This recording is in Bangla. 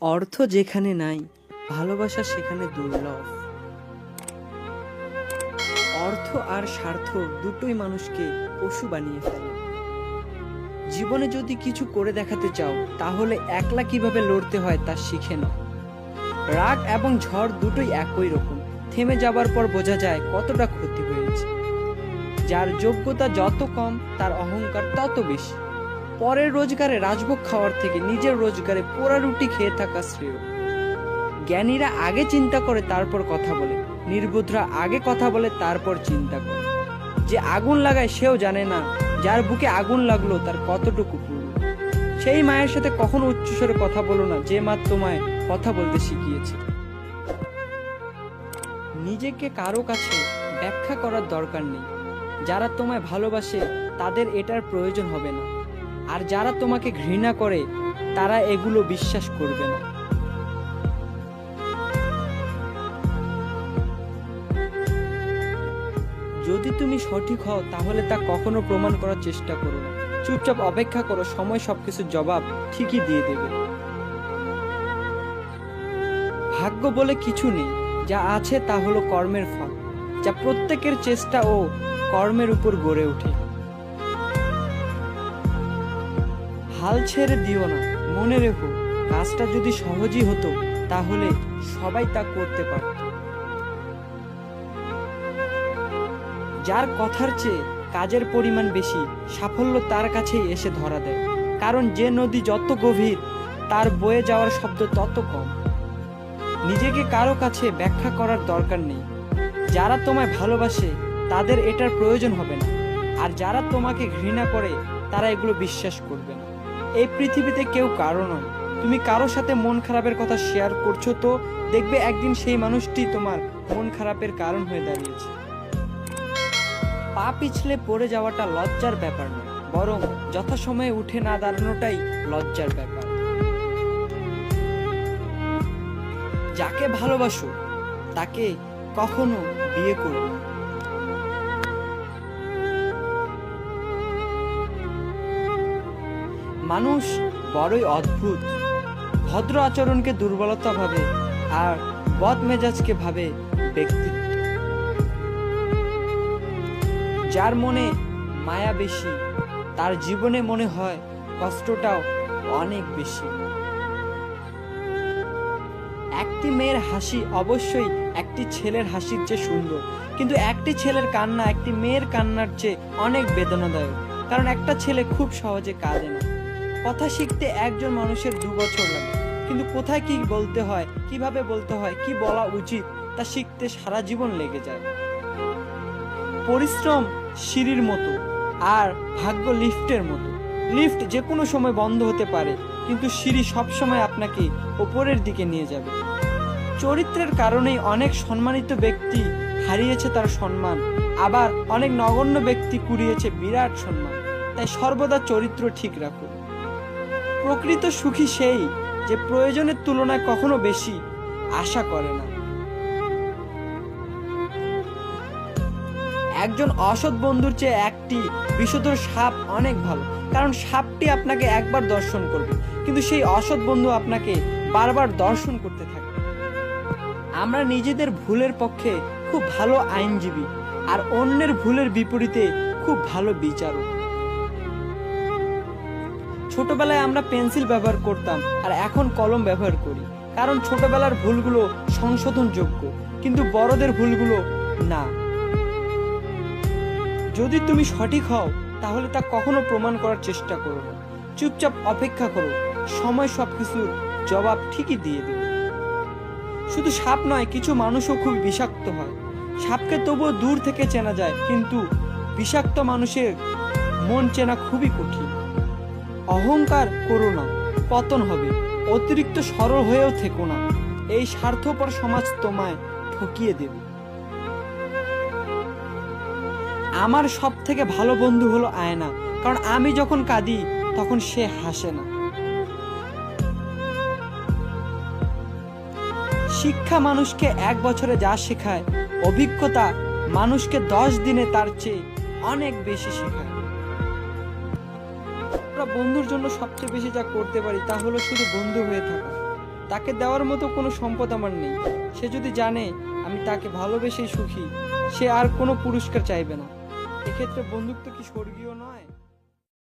অর্থ যেখানে নাই, ভালোবাসা সেখানে দুর্লভ। অর্থ আর স্বার্থ দুটোই মানুষকে পশু বানিয়ে ফেলে। জীবনে যদি কিছু করে দেখাতে চাও, তাহলে একলা কীভাবে লড়তে হয় তা শিখে নাও। রাগ এবং ঝড় দুটোই একই রকম। থেমে যাবার পর বোঝা যায় কতটা ক্ষতি হয়েছে। যার যোগ্যতা যত কম, তার অহংকার তত বেশি। পরের রোজগারে রাজভোগ খাওয়ার থেকে নিজের রোজগারে পোড়া রুটি খেয়ে থাকা শ্রেয়। জ্ঞানীরা আগে চিন্তা করে, তারপর কথা বলে। নির্বোধরা আগে কথা বলে, তারপর চিন্তা করে। যে আগুন লাগায় সেও জানে না, যার বুকে আগুন লাগল, তার কতটুকু পুরো সেই মায়ের সাথে কখনো উচ্চস্বরে কথা বলো না, যে মা তোমায় কথা বলতে শিখিয়েছে। নিজেকে কারও কাছে ব্যাখ্যা করার দরকার নেই। যারা তোমায় ভালোবাসে, তাদের এটার প্রয়োজন হবে না। আর যারা তোমাকে ঘৃণা করে, তারা এগুলো বিশ্বাস করবে না। যদি তুমি সঠিক হও, তাহলে তা কখনো প্রমাণ করার চেষ্টা করো না। চুপচাপ অপেক্ষা করো, সময় সবকিছুর জবাব ঠিকই দিয়ে দেবে। ভাগ্য বলে কিছু নেই, যা আছে তা হলো কর্মের ফল, যা প্রত্যেকের চেষ্টা ও কর্মের উপর গড়ে ওঠে। হাল ছেড়ে দিও না। মনে রেখো, কাজটা যদি সহজই হতো, তাহলে সবাই তা করতে পারত। যার কথার চেয়ে কাজের পরিমাণ বেশি, সাফল্য তার কাছেই এসে ধরা দেয়। কারণ যে নদী যত গভীর, তার বয়ে যাওয়ার শব্দ তত কম। নিজেকে কারও কাছে ব্যাখ্যা করার দরকার নেই। যারা তোমায় ভালোবাসে, তাদের এটার প্রয়োজন হবে না। আর যারা তোমাকে ঘৃণা করে, তারা এগুলো বিশ্বাস করবে না। এই পৃথিবীতে কেউ কারও নয়। তুমি কারও সাথে মন খারাপের কথা শেয়ার করছ তো, দেখবে একদিন সেই মানুষটি তোমার মন খারাপের কারণ হয়ে দাঁড়িয়েছে। পা পিছলে পড়ে যাওয়াটা লজ্জার ব্যাপার নয়, বরং যথাসময়ে উঠে না দাঁড়ানোটাই লজ্জার ব্যাপার। যাকে ভালোবাসো, তাকে কখনো বিয়ে করো না। মানুষ বড়ই অদ্ভুত। ভদ্র আচরণকে দুর্বলতা ভাবে আর বদ মেজাজকে ভাবে ব্যক্তিত্ব যার মনে মায়া বেশি, তার জীবনে মনে হয় কষ্টটাও অনেক বেশি। একটি মেয়ের হাসি অবশ্যই একটি ছেলের হাসির চেয়ে সুন্দর। কিন্তু একটি ছেলের কান্না একটি মেয়ের কান্নার চেয়ে অনেক বেদনাদায়ক। কারণ একটা ছেলে খুব সহজে কাঁদে না। কথা শিখতে একজন মানুষের দু বছর লাগে। কিন্তু কোথায় কি বলতে হয়, কীভাবে বলতে হয়, কি বলা উচিত, তা শিখতে সারা জীবন লেগে যায়। পরিশ্রম সিঁড়ির মতো আর ভাগ্য লিফটের মতো। লিফট যে কোনো সময় বন্ধ হতে পারে, কিন্তু সিঁড়ি সবসময় আপনাকে ওপরের দিকে নিয়ে যাবে। চরিত্রের কারণেই অনেক সম্মানিত ব্যক্তি হারিয়েছে তার সম্মান, আবার অনেক নগণ্য ব্যক্তি কুড়িয়েছে বিরাট সম্মান। তাই সর্বদা চরিত্র ঠিক রাখুন। প্রকৃত সুখী সেই যে প্রয়োজনের তুলনায় কখনো বেশি আশা করে না। একজন অসৎ বন্ধুর চেয়ে একটি বিষধর সাপ অনেক ভালো, কারণ সাপটি আপনাকে একবার দর্শন করবে, কিন্তু সেই অসৎ বন্ধু আপনাকে বারবার দর্শন করতে থাকে। আমরা নিজেদের ভুলের পক্ষে খুব ভালো আইনজীবী, আর অন্যের ভুলের বিপরীতে খুব ভালো বিচারক। ছোটবেলায় আমরা পেন্সিল ব্যবহার করতাম আর এখন কলম ব্যবহার করি। কারণ ছোটবেলার ভুলগুলো সংশোধনযোগ্য, কিন্তু বড়দের ভুলগুলো না। যদি তুমি সঠিক হও, তাহলে তা কখনো প্রমাণ করার চেষ্টা করো না। চুপচাপ অপেক্ষা করো, সময় সবকিছুর জবাব ঠিকই দিয়ে দেবে। শুধু সাপ নয়, কিছু মানুষও খুব বিষাক্ত হয়। সাপকে তবুও দূর থেকে চেনা যায়, কিন্তু বিষাক্ত মানুষের মন চেনা খুবই কঠিন। অহংকার করো না, পতন হবে। অতিরিক্ত সরল হয়েও থেকো না। এই স্বার্থপর সমাজ তোমায় ঠকিয়ে দেবে। আমার সব থেকে ভালো বন্ধু হলো আয়না, কারণ আমি যখন কাঁদি, তখন সে হাসে না। শিক্ষা মানুষকে এক বছরে যা শেখায়, অভিজ্ঞতা মানুষকে দশ দিনে তার চেয়ে অনেক বেশি শেখায়। আমরা বন্ধুর জন্য সবচেয়ে বেশি যা করতে পারি তা হলো শুধু বন্ধু হয়ে থাকা। তাকে দেওয়ার মতো কোনো সম্পদ আমার নেই। সে যদি জানে আমি তাকে ভালোবেসেই সুখী, সে আর কোনো পুরস্কার চাইবে না। এক্ষেত্রে বন্ধুত্ব কি স্বর্গীয় নয়?